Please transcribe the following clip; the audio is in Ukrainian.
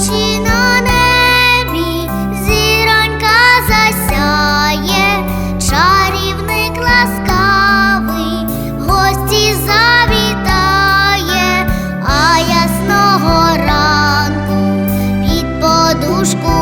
ночі на небі зіронька засяє, чарівник ласкавий, гості завітає, а ясного ранку під подушку.